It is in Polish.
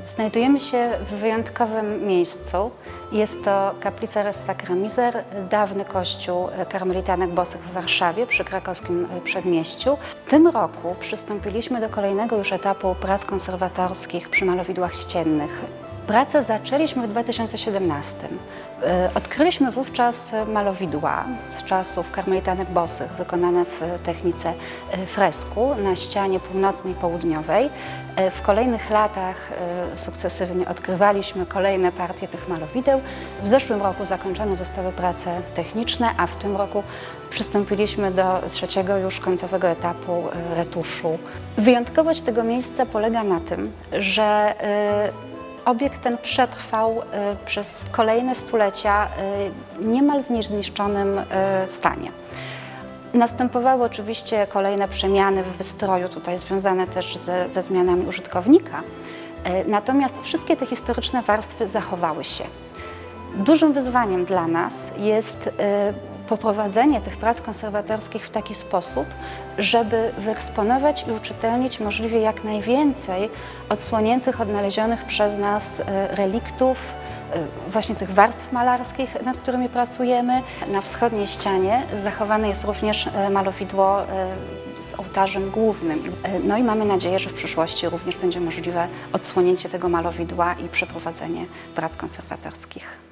Znajdujemy się w wyjątkowym miejscu. Jest to kaplica Res Sacra Miser, dawny kościół karmelitanek bosych w Warszawie przy krakowskim e, przedmieściu. W tym roku przystąpiliśmy do kolejnego już etapu prac konserwatorskich przy malowidłach ściennych. Pracę zaczęliśmy w 2017. E, Odkryliśmy wówczas malowidła z czasów karmelitanek bosych, wykonane w technice e, fresku na ścianie północnej i południowej. E, W kolejnych latach sukcesywnie odkrywaliśmy kolejne partie tych malowideł. W zeszłym roku zakończone zostały prace techniczne, a w tym roku przystąpiliśmy do trzeciego już końcowego etapu retuszu. Wyjątkowość tego miejsca polega na tym, że Obiekt ten przetrwał y, przez kolejne stulecia y, niemal w niezniszczonym y, stanie. Następowały oczywiście kolejne przemiany w wystroju, tutaj związane też ze, ze zmianami użytkownika. Natomiast wszystkie te historyczne warstwy zachowały się. Dużym wyzwaniem dla nas jest poprowadzenie tych prac konserwatorskich w taki sposób, żeby wyeksponować i uczytelnić możliwie jak najwięcej odsłoniętych, odnalezionych przez nas y, reliktów, y, właśnie tych warstw malarskich, nad którymi pracujemy. Na wschodniej ścianie zachowane jest również y, malowidło z ołtarzem głównym. No i mamy nadzieję, że w przyszłości również będzie możliwe odsłonięcie tego malowidła i przeprowadzenie prac konserwatorskich.